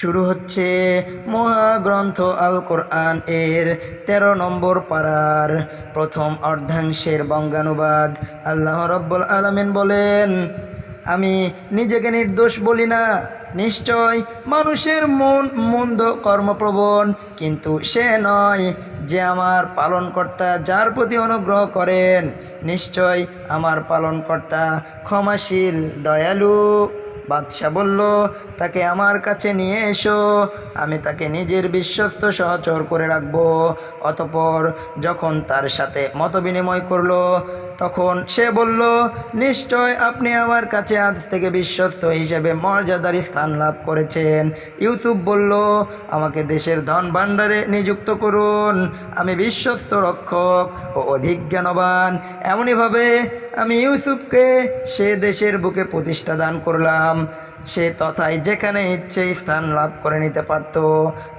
শুরু হচ্ছে মহাগ্রন্থ আল কোরআন এর তেরো নম্বর পাড়ার প্রথম অর্ধাংশের বঙ্গানুবাদ। আল্লাহ রব্বুল আলমিন বলেন, আমি নিজেকে নির্দোষ বলি না। নিশ্চয় মানুষের মন মন্দ কর্মপ্রবণ, কিন্তু সে নয় যে আমার পালনকর্তা যার প্রতি অনুগ্রহ করেন। নিশ্চয় আমার পালনকর্তা ক্ষমাশীল, দয়ালু। বাদশাহ বলল, তাকে আমার কাছে নিয়ে এসো। আমি তাকে নিজের বিশ্বস্ত সহচর করে রাখব। অতপর যখন তার সাথে মতবিনিময় করল তখন সে বলল, নিশ্চয় আপনি আমার কাছে আজ থেকে বিশ্বস্ত হিসেবে মর্যাদার স্থান লাভ করেছেন। ইউসুফ বলল, আমাকে দেশের ধন ভাণ্ডারে নিযুক্ত করুন। আমি বিশ্বস্ত রক্ষক ও অধিক জ্ঞানবান। এমনইভাবে আমি ইউসুফকে সে দেশের বুকে প্রতিষ্ঠা দান করলাম। সে তথায় যেখানে ইচ্ছে স্থান লাভ করে নিতে পারত।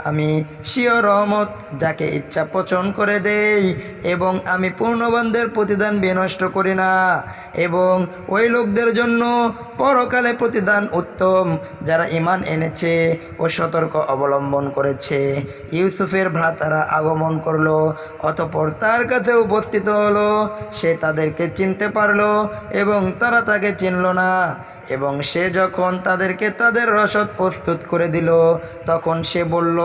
আমি শিও রহমত যাকে ইচ্ছা পচন করে দেই, এবং আমি পূর্ণবন্ধের প্রতিদান বিনষ্ট করি না। এবং ওই লোকদের জন্য পরকালে প্রতিদান উত্তম, যারা ইমান এনেছে ও সতর্ক অবলম্বন করেছে। ইউসুফের ভ্রাতারা আগমন করল, অতপর তার কাছে উপস্থিত হলো। সে তাদেরকে চিনতে পারল, এবং তারা তাকে চিনল না। এবং সে যখন তাদেরকে তাদের রসদ প্রস্তুত করে দিল, তখন সে বলল,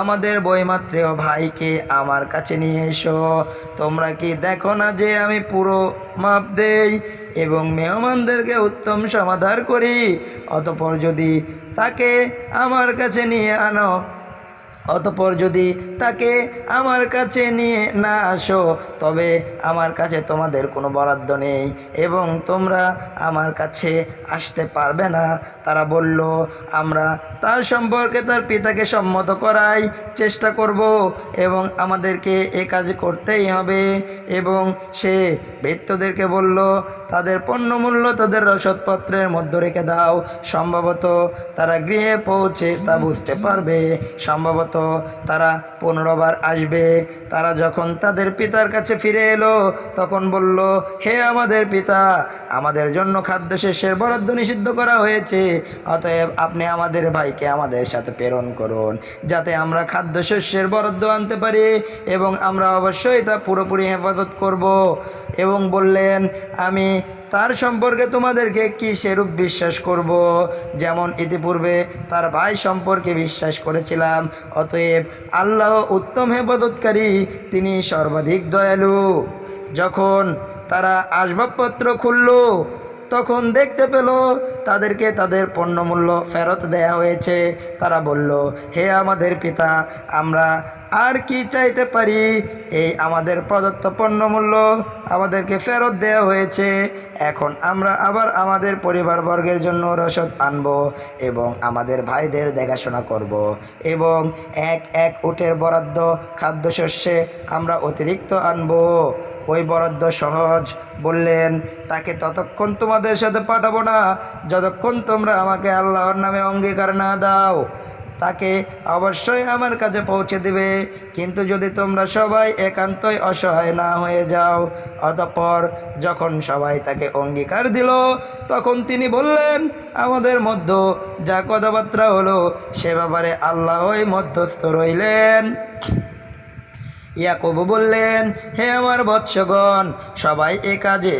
আমাদের বইমাত্রেয় ভাইকে আমার কাছে নিয়ে এসো। তোমরা কি দেখো না যে আমি পুরো মাপ দেই এবং মেহমানদেরকে উত্তম সমাধান করি? অতপর যদি তাকে আমার কাছে নিয়ে আনো অতপর যদি তাকে আমার কাছে নিয়ে না আসো, তবে আমার কাছে তোমাদের কোনো বরাদ্দ নেই এবং তোমরা আমার কাছে আসতে পারবে না। তারা বলল, আমরা তার সম্পর্কে তার পিতাকে সম্মত করাই চেষ্টা করব এবং আমাদেরকে এ কাজ করতেই হবে। এবং সে ভৃত্যদেরকে বলল, তাদের পণ্যমূল্য তাদের রসদপত্রের মধ্যে রেখে দাও। সম্ভবত তারা গৃহে পৌঁছে তা বুঝতে পারবে। সম্ভবত তারা পুনরবার আসবে। তারা যখন তাদের পিতার কাছে ফিরে এলো, তখন বলল, হে আমাদের পিতা আমাদের জন্য খাদ্য শেষের বরাদ্দ নিষিদ্ধ করা হয়েছে। অতএব আপনি আমাদের ভাইকে আমাদের সাথে প্রেরণ করুন, যাতে আমরা খাদ্যশস্যের বরাদ্দ আনতে পারি এবং আমরা অবশ্যই তা পুরোপুরি হেফাজত করব। এবং বললেন, আমি তার সম্পর্কে তোমাদেরকে কি সেরূপ বিশ্বাস করব? যেমন ইতিপূর্বে তার ভাই সম্পর্কে বিশ্বাস করেছিলাম, অতএব আল্লাহ উত্তম হেফাজতকারী, তিনি সর্বাধিক দয়ালু। যখন তারা আসবাবপত্র খুলল। তখন দেখতে পেল তাদেরকে তাদের পণ্যমূল্য ফেরত দেয়া হয়েছে। তারা বলল, হে আমাদের পিতা, আমরা আর কি চাইতে পারি? এই আমাদের প্রদত্ত পণ্যমূল্য আমাদেরকে ফেরত দেওয়া হয়েছে। এখন আমরা আবার আমাদের পরিবারবর্গের জন্য রসদ আনব এবং আমাদের ভাইদের দেখাশোনা করব এবং এক এক উটের বরাদ্দ খাদ্যশস্যে আমরা অতিরিক্ত আনব। ওই বরাদ্দ সহজ বললেন, তাকে ততক্ষণ তোমাদের সাথে পাঠাবো না, যতক্ষণ তোমরা আমাকে আল্লাহর নামে অঙ্গীকার না দাও। তাকে অবশ্যই আমার কাছে পৌঁছে দিবে, কিন্তু যদি তোমরা সবাই একান্তই অসহায় না হয়ে যাও, অতঃপর যখন সবাই তাকে অঙ্গীকার দিল, তখন তিনি বললেন, আমাদের মধ্য যা কথাবার্তা হলো, সে ব্যাপারে আল্লাহই মধ্যস্থ রইলেন। ইয়াকুব বললেন, হে আমার বৎসগণ, সবাই এ কাজে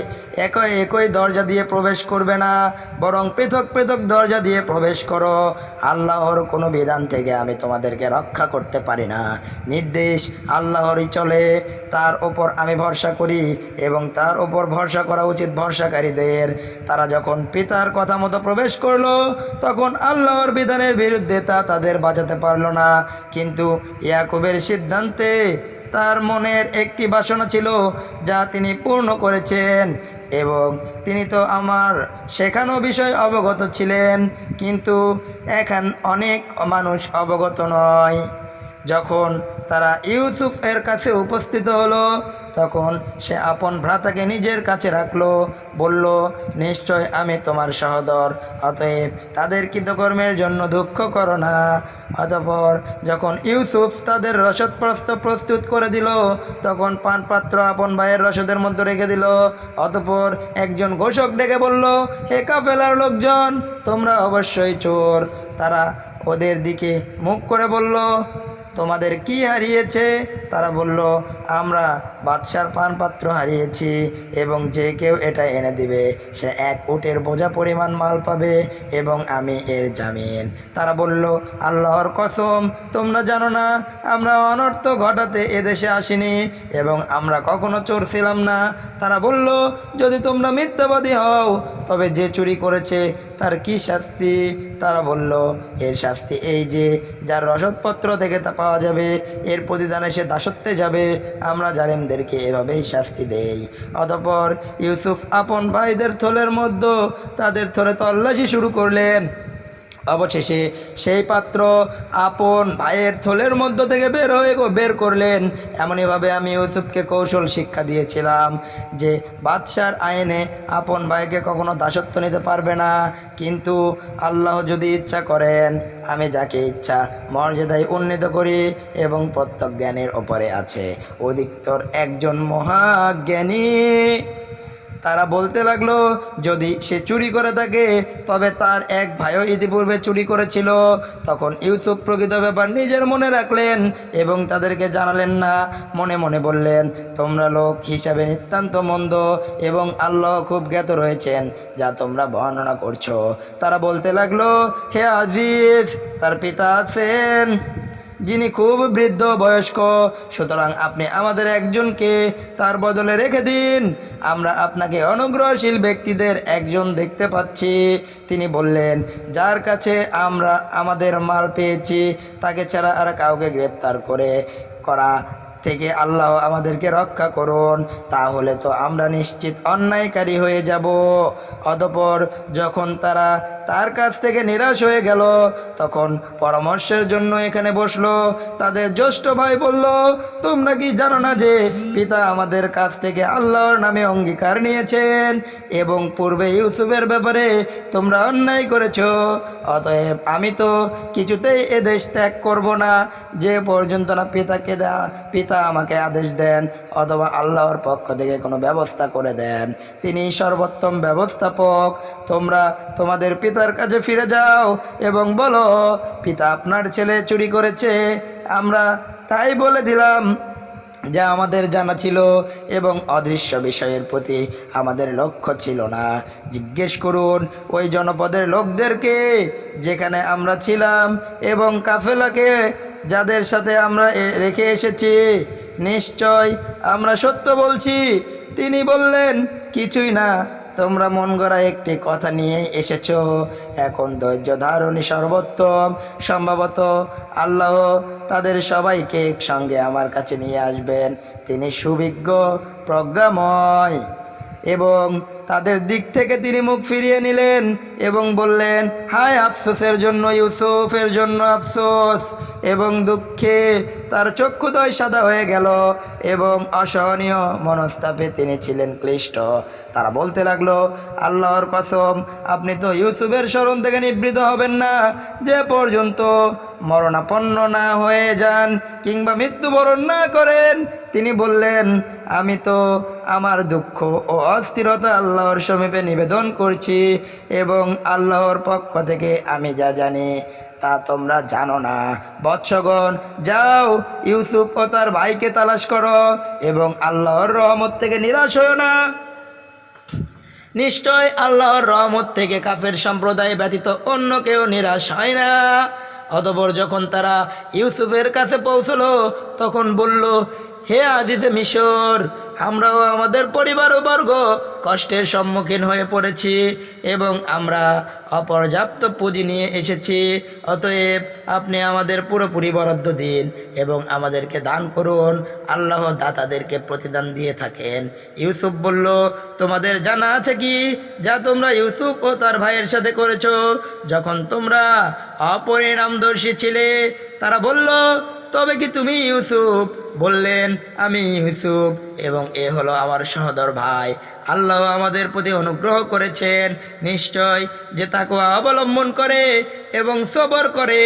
একই একই দরজা দিয়ে প্রবেশ করবে না, বরং পৃথক পৃথক দরজা দিয়ে প্রবেশ করো। আল্লাহর কোনো বিধান থেকে আমি তোমাদেরকে রক্ষা করতে পারি না। নির্দেশ আল্লাহরই চলে, তার ওপর আমি ভরসা করি এবং তার ওপর ভরসা করা উচিত ভরসাকারীদের। তারা যখন পিতার কথা মতো প্রবেশ করল, তখন আল্লাহর বিধানের বিরুদ্ধে তা তাদের বাঁচাতে পারল না। কিন্তু ইয়াকুবের সিদ্ধান্তে তার মনের একটি বাসনা ছিল যা তিনি পূর্ণ করেছেন এবং তিনি তো আমার শেখানো বিষয় অবগত ছিলেন, কিন্তু এখন অনেক মানুষ অবগত নয়। যখন তারা ইউসুফের কাছে উপস্থিত হলো তখন সে আপন ভ্রাতাকে নিজের কাছে রাখল, বলল, নিশ্চয় আমি তোমার সহদর, অতএব তাদের কৃতকর্মের জন্য দুঃখ করো না। অতপর যখন ইউসুফ তাদের রসদ প্রস্ত প্রস্তুত করে দিল, তখন পানপাত্র আপন ভাইয়ের রসদের মধ্যে রেখে দিল। অতপর একজন ঘোষক ডেকে বলল, হে কাফেলার লোকজন, তোমরা অবশ্যই চোর। তারা ওদের দিকে মুখ করে বলল, তোমাদের কি হারিয়েছে? তারা বলল, আমরা বাদশার পানপাত্র হারিয়েছি এবং যে কেউ এটা এনে দিবে, সে এক উটের বোঝা পরিমাণ মাল পাবে এবং আমি এর জামিন। তারা বলল, আল্লাহর কসম, তোমরা জানো না, আমরা অনর্থ ঘটাতে এদেশে আসিনি এবং আমরা কখনো চোর ছিলাম না। তারা বলল, যদি তোমরা মিথ্যাবাদী হও, তবে যে চুরি করেছে তার কি শাস্তি? তারা বলল, এর শাস্তি এই যে, যার রসদপত্র থেকে তা পাওয়া যাবে, এর প্রতিদানে সে দাসত্বে যাবে। আমরা জালেমদেরকে এভাবেই শাস্তি দেই অতপর ইউসুফ আপন ভাইদের থলের মধ্যে তাদের থলে তল্লাশি শুরু করলেন। অবশেষে সেই পাত্র আপন ভাইয়ের থলের মধ্য থেকে বের হয়ে বের করলেন। এমনইভাবে আমি ইউসুফকে কৌশল শিক্ষা দিয়েছিলাম যে বাদশার আইনে আপন ভাইকে কখনো দাসত্ব নিতে পারবে না। কিন্তু আল্লাহ যদি ইচ্ছা করেন, আমি যাকে ইচ্ছা মর্যাদায় উন্নীত করি এবং প্রত্যেক জ্ঞানের ওপরে আছে। অধিকতর একজন মহাজ্ঞানী তারা বলতে লাগল, যদি সে চুরি করে থাকে, তবে তার এক ভাইও ইতিপূর্বে চুরি করেছিল। তখন ইউসুফ প্রকৃত ব্যাপার নিজের মনে রাখলেন এবং তাদেরকে জানালেন না, মনে মনে বললেন, তোমরা লোক হিসাবে নিতান্ত মন্দ এবং আল্লাহ খুব জ্ঞাত রয়েছেন, যা তোমরা বর্ণনা করছ। তারা বলতে লাগল, হে আজিজ, তার পিতা আছেন। যিনি খুব বৃদ্ধ বয়স্ক, সুতরাং আপনি আমাদের একজনকে তার বদলে রেখে দিন। আমরা আপনাকে অনুগ্রহশীল ব্যক্তিদের একজন দেখতে পাচ্ছি। তিনি বললেন, যার কাছে আমরা আমাদের মাল পেয়েছি, তাকে ছাড়া আর কাউকে গ্রেপ্তার করে, করা থেকে আল্লাহ আমাদেরকে রক্ষা করুন। তাহলে তো আমরা নিশ্চিত অন্যায়কারী হয়ে যাব। অতপর যখন তারা তার কাছ থেকে নিরাশ হয়ে গেল। তখন পরামর্শের জন্য এখানে বসল। তাদের জ্যেষ্ঠ ভাই বলল, তোমরা কি জানো না যে পিতা আমাদের কাছ থেকে আল্লাহর নামে অঙ্গীকার নিয়েছেন এবং পূর্বে ইউসুফের ব্যাপারে তোমরা অন্যায় করেছ? অতএব আমি তো কিছুতেই এ দেশ ত্যাগ করব না। যে পর্যন্ত না পিতাকে দেয়া পিতা আমাকে আদেশ দেন অথবা আল্লাহর পক্ষ থেকে কোনো ব্যবস্থা করে দেন। তিনি সর্বোত্তম ব্যবস্থাপক। তোমরা তোমাদের পিতার কাছে ফিরে যাও এবং বলো, পিতা আপনার ছেলে চুরি করেছে। আমরা তাই বলে দিলাম যা আমাদের জানা ছিল এবং অদৃশ্য বিষয়ের প্রতি আমাদের লক্ষ্য ছিল না। জিজ্ঞেস করুন ওই জনপদের লোকদেরকে যেখানে আমরা ছিলাম এবং কাফেলাকে যাদের সাথে আমরা রেখে এসেছি। নিশ্চয় আমরা সত্য বলছি। তিনি বললেন, কিছুই না। তোমরা মন গড়া একটি কথা নিয়ে এসেছ। এখন ধৈর্য ধারণী সর্বোত্তম। সম্ভবত আল্লাহ তাদের সবাইকে একসঙ্গে আমার কাছে নিয়ে আসবেন। তিনি সুবিজ্ঞ, প্রজ্ঞাময় এবং তাদের দিক থেকে তিনি মুখ ফিরিয়ে নিলেন এবং বললেন, হায় আফসোসের জন্য, ইউসুফের জন্য আফসোস। এবং দুঃখে তার চক্ষুদয় সাদা হয়ে গেল এবং অসহনীয় মনস্তাপে তিনি ছিলেন ক্লিষ্ট। তারা বলতে লাগল, আল্লাহর কসম, আপনি তো ইউসুফের স্মরণ থেকে নিবৃত হবেন না। যে পর্যন্ত মরণাপন্ন না হয়ে যান কিংবা মৃত্যুবরণ না করেন, তিনি বললেন আমি তো আমার দুঃখ ও অস্থিরতা আল্লাহর সমীপে নিবেদন করছি এবং আল্লাহর পক্ষ থেকে আমি যা জানি তা তোমরা জানো না। বৎসগণ, যাও, ইউসুফ ও তার ভাইকে তালাশ করো এবং আল্লাহর রহমত থেকে নিরাশ হও না। নিশ্চয় আল্লাহর রহমত থেকে কাফের সম্প্রদায় ব্যতীত অন্য কেউ নিরাশ হয় না। অতপর যখন তারা ইউসুফের কাছে পৌঁছলো, তখন বলল হে আজিজে মিশর, আমরাও আমাদের পরিবার ও বর্গ কষ্টের সম্মুখীন হয়ে পড়েছি এবং আমরা অপর্যাপ্ত পুঁজি নিয়ে এসেছি। অতএব আপনি আমাদের পুরোপুরি বরাদ্দ দিন এবং আমাদেরকে দান করুন। আল্লাহ দাতাদেরকে প্রতিদান দিয়ে থাকেন। ইউসুফ বলল, তোমাদের জানা আছে কি? যা তোমরা ইউসুফ ও তার ভাইয়ের সাথে করেছ। যখন তোমরা অপরিণামদর্শী ছিলে, তারা বলল তবে কি তুমি ইউসুফ? বললেন, আমি ইউসুফ, এবং এ হলো আমার সহদর ভাই। আল্লাহ আমাদের প্রতি অনুগ্রহ করেছেন, নিশ্চয় যে তাকে অবলম্বন করে এবং সবর করে।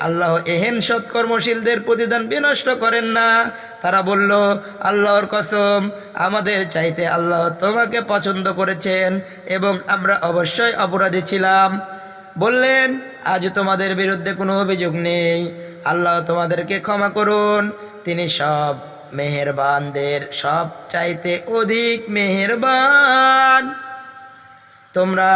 আল্লাহ এহেন সৎকর্মশীলদের প্রতিদান বিনষ্ট করেন না। তারা বলল, আল্লাহর কসম, আমাদের চাইতে আল্লাহ তোমাকে পছন্দ করেছেন, এবং আমরা অবশ্যই অপরাধী ছিলাম। বললেন, আজ তোমাদের বিরুদ্ধে কোনো অভিযোগ নেই। আল্লাহ তোমাদেরকে ক্ষমা করুন। তিনি সব মেহেরবানদের সব চাইতে অধিক মেহেরবান। তোমরা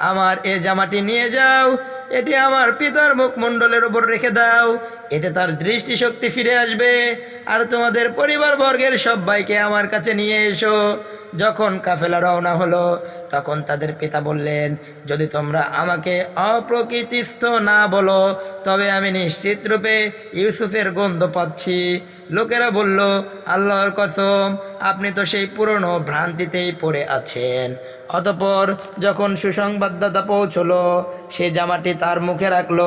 আমার এ জামাটি নিয়ে যাও। এটি আমার পিতার মুখমণ্ডলের উপর রেখে দাও। এতে তার দৃষ্টিশক্তি ফিরে আসবে। আর তোমাদের পরিবারবর্গের সবাইকে আমার কাছে নিয়ে এসো। যখন কাফেলা রওনা হলো, তখন তাদের পিতা বললেন, যদি তোমরা আমাকে অপ্রকৃতিস্থ না বলো, তবে আমি নিশ্চিত রূপে ইউসুফের গন্ধ পাচ্ছি। লোকেরা বলল, আল্লাহর কসম, আপনি তো সেই পুরনো ভ্রান্তিতেই পড়ে আছেন। অতপর যখন সুসংবাদদাতা পৌঁছল, সে জামাটি তার মুখে রাখল,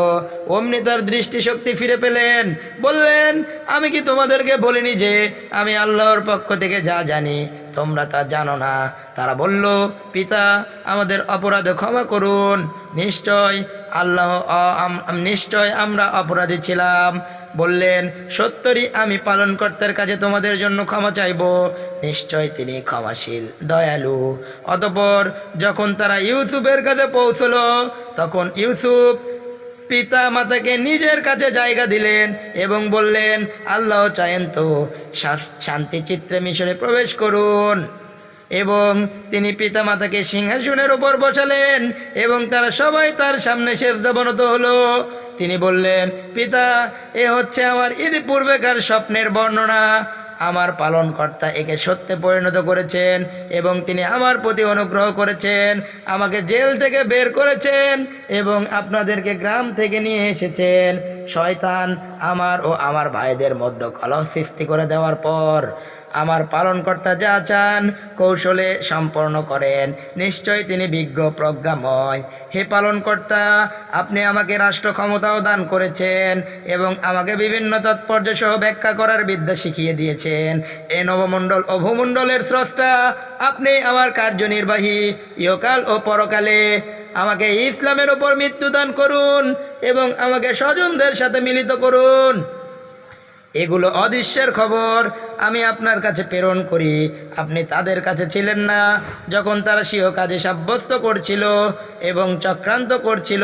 অমনি তার দৃষ্টিশক্তি ফিরে পেলেন। বললেন, আমি কি তোমাদেরকে বলিনি যে আমি আল্লাহর পক্ষ থেকে যা জানি, তোমরা তা জানো না? তারা বলল, পিতা, আমাদের অপরাধ ক্ষমা করুন। নিশ্চয় আল্লাহ নিশ্চয় আমরা অপরাধী ছিলাম। বললেন সত্তরই আমি পালনকর্তার কাছে তোমাদের জন্য ক্ষমা চাইব। নিশ্চয় তিনি ক্ষমাশীল, দয়ালু। অতপর যখন তারা ইউসুফের কাছে পৌঁছল, তখন ইউসুফ পিতা মাতাকে নিজের কাছে জায়গা দিলেন এবং বললেন, আল্লাহ চায়েন তো শান্তি চিত্রে মিশরে প্রবেশ করুন। এবং তিনি পিতা মাতাকে সিংহাসনের উপর বসালেন এবং তারা সবাই তার সামনে শেষ শেফদাবনত হলো। তিনি বললেন, পিতা, এ হচ্ছে আমার ইতিপূর্বেকার স্বপ্নের বর্ণনা। আমার পালনকর্তা একে সত্যে পরিণত করেছেন এবং তিনি আমার প্রতি অনুগ্রহ করেছেন, আমাকে জেল থেকে বের করেছেন এবং আপনাদেরকে গ্রাম থেকে নিয়ে এসেছেন। শয়তান আমার ও আমার ভাইদের মধ্যে কলহ সৃষ্টি করে দেওয়ার পর আমার পালনকর্তা যা চান, কৌশলে সম্পন্ন করেন। নিশ্চয় তিনি বিজ্ঞ, প্রজ্ঞাময়। হে পালনকর্তা, আপনি আমাকে রাষ্ট্র ক্ষমতাও দান করেছেন এবং আমাকে বিভিন্ন তাৎপর্য সহ ব্যাখ্যা করার বিদ্যা শিখিয়ে দিয়েছেন। এ নবমণ্ডল ও ভূমণ্ডলের স্রষ্টা, আপনি আমার কার্যনির্বাহী। ইহকাল ও পরকালে আমাকে ইসলামের ওপর মৃত্যুদান করুন এবং আমাকে স্বজনদের সাথে মিলিত করুন। এগুলো অদৃশ্যের খবর। আমি আপনার কাছে প্রেরণ করি। আপনি তাদের কাছে ছিলেন না। যখন তারা সিও কাজে সাব্যস্ত করছিল এবং চক্রান্ত করছিল,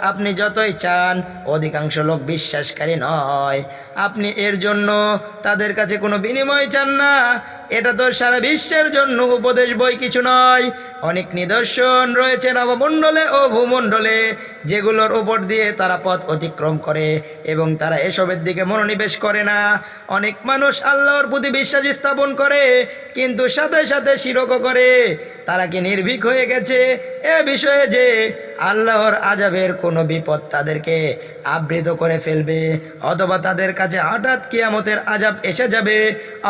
আপনি যতই চান, অধিকাংশ লোক বিশ্বাসকারী নয়। আপনি এর জন্য তাদের কাছে কোনো বিনিময় চান না। এটা তো সারা বিশ্বের জন্য উপদেশ বই, কিছু নয়। অনেক নিদর্শন রয়েছে নবমণ্ডলে ও ভূমণ্ডলে, যেগুলোর উপর দিয়ে তারা পথ অতিক্রম করে এবং তারা এসবের দিকে মনোনিবেশ করে না। অনেক মানুষ আল্লাহর প্রতি বিশ্বাস স্থাপন করে, কিন্তু সাথে সাথে শিরক করে। তারা কি নির্ভীক হয়ে গেছে? এ বিষয়ে যে আল্লাহর আজাবের কোনো বিপদ তাদেরকে আবৃত করে ফেলবে, অথবা তাদের কাছে হঠাৎ কিয়ামতের আজাব এসে যাবে,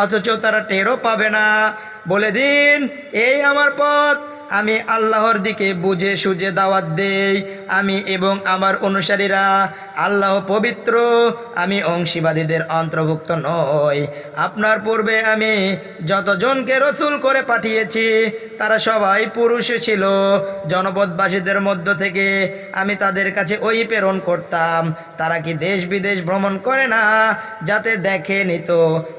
অথচ তারা টেরও পাবে না। বলে দিন এই আমার পথ। আমি আল্লাহর দিকে বুঝে সুঝে দাওয়াত দেই। আমি এবং আমার অনুসারীরা আল্লাহ পবিত্র। আমি অংশীবাদীদের অন্তর্ভুক্ত নই। আপনার পূর্বে আমি যতজনকে রসুল করে পাঠিয়েছি, তারা সবাই পুরুষ ছিল। জনপদবাসীদের মধ্য থেকে আমি তাদের কাছে ওই প্রেরণ করতাম। তারা কি দেশ বিদেশ ভ্রমণ করে না? যাতে দেখে নিত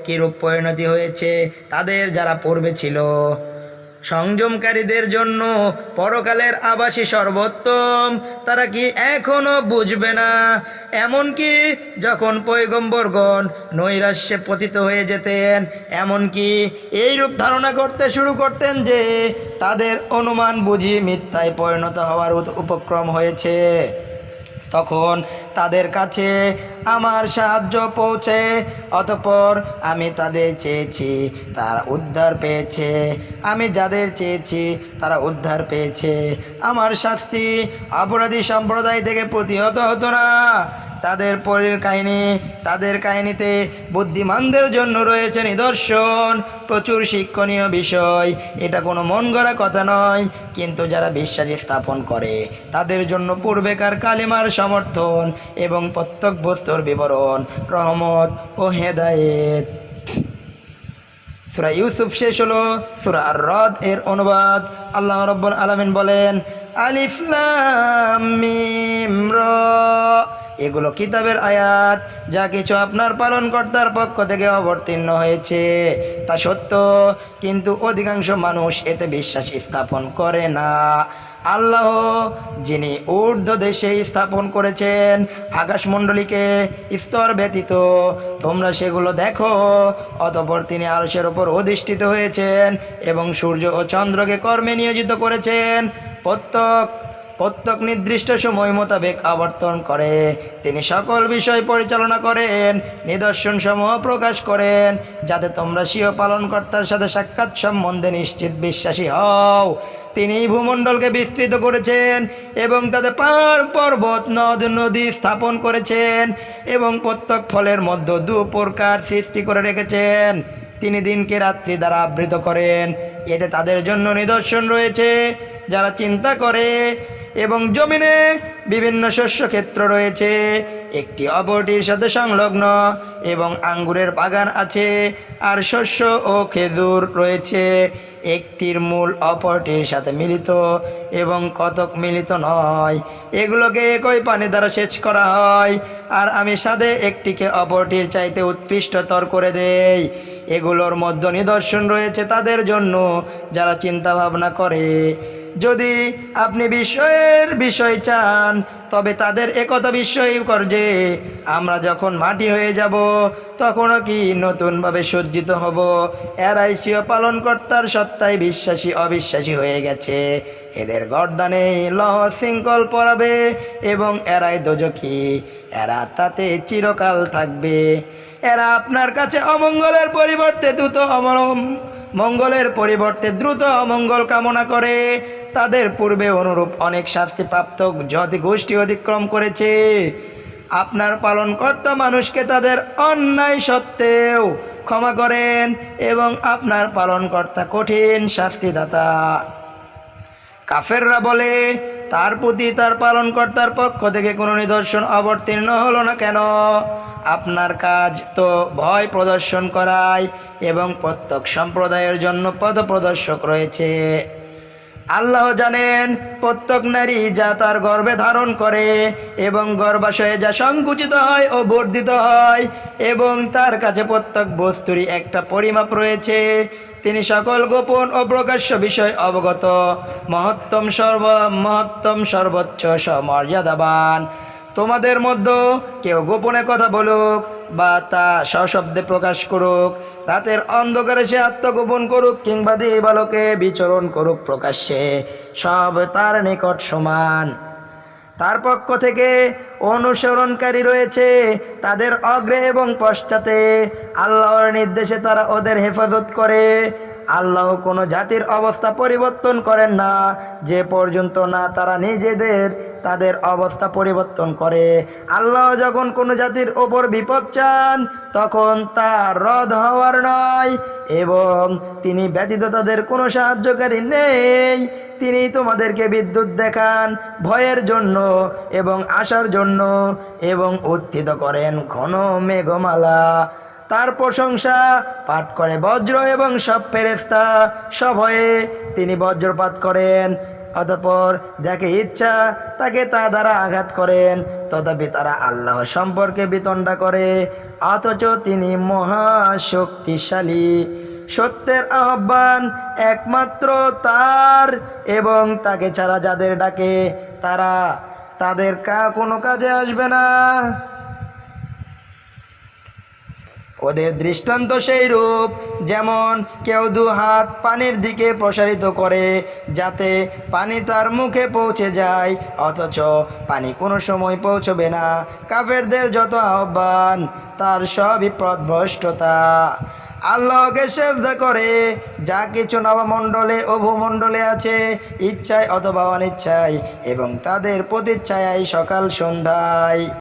কীরূপ পরিণতি হয়েছে তাদের যারা পূর্বে ছিল। সংযমকারীদের জন্য পরকালের আবাসী সর্বোত্তম। তারা কি এখনও বুঝবে না? এমনকি যখন পৈগম্বরগণ নৈরাশ্যে পতিত হয়ে যেতেন, এমনকি এইরূপ ধারণা করতে শুরু করতেন যে তাদের অনুমান বুঝি মিথ্যায় পরিণত হওয়ার উপক্রম হয়েছে। তখন তাদের কাছে আমার সাহায্য পৌঁছে। অতপর আমি তাদের চেয়েছি, তারা উদ্ধার পেয়েছে। আমি যাদের চেয়েছি, তারা উদ্ধার পেয়েছে। আমার শাস্তি অপরাধী সম্প্রদায় থেকে প্রতিহত হতো না। তাদের পরের কাহিনী, তাদের কাহিনীতে বুদ্ধিমানদের জন্য রয়েছে নিদর্শন, প্রচুর শিক্ষণীয় বিষয়। এটা কোনো মন গড়া কথা নয়, কিন্তু যারা বিশ্বাস স্থাপন করে, তাদের জন্য পূর্বেকার কালিমার সমর্থন এবং প্রত্যেক বস্তুর বিবরণ, রহমত ও হেদায়েত। সুরা ইউসুফ শেষ হলো, সুরা রদ এর অনুবাদ। আল্লাহ রব্বুল আলমিন বলেন, আলিফ লাম মিম র। এগুলো কিতাবের আয়াত, যা কিছু আপনার পালনকর্তার পক্ষ থেকে অবতীর্ণ হয়েছে, তা সত্য, কিন্তু অধিকাংশ মানুষ এতে বিশ্বাস স্থাপন করে না। আল্লাহ, যিনি ঊর্ধ্ব দেশে স্থাপন করেছেন, আকাশমণ্ডলীকে স্তর ব্যতীত, তোমরা সেগুলো দেখো, অতপর তিনি আলসের ওপর অধিষ্ঠিত হয়েছেন এবং সূর্য ও চন্দ্রকে কর্মে নিয়োজিত করেছেন। প্রত্যেক প্রত্যেক নির্দিষ্ট সময় মোতাবেক আবর্তন করে। তিনি সকল বিষয় পরিচালনা করেন, নিদর্শন সমূহ প্রকাশ করেন, যাতে তোমরা স্বীয় পালনকর্তার সাথে সাক্ষাৎ সম্বন্ধে নিশ্চিত বিশ্বাসী হও। তিনি ভূমণ্ডলকে বিস্তৃত করেছেন এবং তাতে পাহাড়, পর্বত, নদ, নদী স্থাপন করেছেন এবং প্রত্যেক ফলের মধ্যে দু প্রকার সৃষ্টি করে রেখেছেন। তিনি দিনকে রাত্রি দ্বারা আবৃত করেন। এতে তাদের জন্য নিদর্শন রয়েছে। যারা চিন্তা করে এবং জমিনে বিভিন্ন শস্য ক্ষেত্র রয়েছে। একটি অপরটির সাথে সংলগ্ন এবং আঙ্গুরের বাগান আছে আর শস্য ও খেজুর রয়েছে। একটির মূল অপরটির সাথে মিলিত এবং কতক মিলিত নয়। এগুলোকে একই পানি দ্বারা সেচ করা হয়। আর আমি সাদে একটিকে অপরটির চাইতে উৎকৃষ্টতর করে দেই। এগুলোর মধ্য নিদর্শন রয়েছে তাদের জন্য যারা চিন্তা ভাবনা করে। যদি আপনি বিষয়ের বিষয় চান, তবে তাদের একথা বিস্ময় কর যে, আমরা যখন মাটি হয়ে যাব, তখনও কি নতুনভাবে সজ্জিত হব? এরাই স্বীয় পালনকর্তার সত্তায় বিশ্বাসী, অবিশ্বাসী হয়ে গেছে। এদের গর্দানে লহ শৃঙ্খল পরাবে এবং এরাই দোজকি এরা তাতে চিরকাল থাকবে। এরা আপনার কাছে অমঙ্গলের পরিবর্তে দ্রুত অমর মঙ্গলের পরিবর্তে দ্রুত অমঙ্গল কামনা করে। তাদের পূর্বে অনুরূপ অনেক শাস্তিপ্রাপ্ত জাতি গোষ্ঠী অতিক্রম করেছে, আপনার পালনকর্তা মানুষকে তাদের অন্যায় সত্ত্বেও ক্ষমা করেন এবং আপনার পালনকর্তা কঠিন শাস্তিদাতা। কাফেররা বলে, তার প্রতি তার পালনকর্তার পক্ষ থেকে কোনো নিদর্শন অবতীর্ণ হলো না কেন? আপনার কাজ তো ভয় প্রদর্শন করায় এবং প্রত্যেক সম্প্রদায়ের জন্য পদ প্রদর্শক রয়েছে। আল্লাহ জানেন, প্রত্যেক নারী যা তার গর্ভে ধারণ করে এবং গর্ভাশয়ে যা সংকুচিত হয় ও বর্ধিত হয় এবং তার কাছে প্রত্যেক বস্তুরই একটা পরিমাপ রয়েছে, তিনি সকল গোপন ও প্রকাশ্য বিষয় অবগত। মহত্তম সর্ব, মহত্তম সর্বোচ্চ সমর্যাদাবান। তোমাদের মধ্যে কেউ গোপনে কথা বলুক বা তা সশব্দে প্রকাশ করুক রাতের অন্ধকারে সে আত্মগোপন করুক কিংবা দিবালোকে বিচরণ করুক প্রকাশ্যে, সব তার নিকট সমান। তার পক্ষ থেকে অনুসরণকারী রয়েছে তাদের অগ্রে এবং পশ্চাতে। আল্লাহর নির্দেশে তারা ওদের হেফাজত করে। আল্লাহ কোনো জাতির অবস্থা পরিবর্তন করেন না। যে পর্যন্ত না তারা নিজেদের, তাদের অবস্থা পরিবর্তন করে। আল্লাহ যখন কোনো জাতির ওপর বিপদ চান, তখন তা রদ হওয়ার নয়। এবং তিনি ব্যতীত তাদের কোনো সাহায্যকারী নেই। তিনি তোমাদেরকে বিদ্যুৎ দেখান ভয়ের জন্য এবং আসার জন্য এবং উত্থিত করেন ঘন মেঘমালা। তার প্রশংসা পাঠ করে বজ্র এবং সব ফেরেস্তা সব হয়ে তিনি বজ্রপাত করেন। অতপর যাকে ইচ্ছা তাকে তা দ্বারা আঘাত করেন। তথাপি তারা আল্লাহ সম্পর্কে বিতণ্ডা করে, অথচ তিনি মহাশক্তিশালী। সত্যের আহ্বান একমাত্র তার এবং তাকে ছাড়া যাদের ডাকে, তারা তাদের কা, কোনো কাজে আসবে না। ওদের দৃষ্টান্ত সেই রূপ যেমন কেউ দু হাত পানির দিকে প্রসারিত করে, যাতে পানি তার মুখে পৌঁছে যায়, অথচ পানি কোনো সময় পৌঁছবে না। কাফেরদের যত আহ্বান, তার সবই পথভ্রষ্টতা আল্লাহকে সেজদা করে, যা কিছু নবমণ্ডলে ও ভূমণ্ডলে আছে, ইচ্ছায় অথবা অনিচ্ছায়, এবং তাদের প্রতিচ্ছায় সকাল সন্ধ্যায়।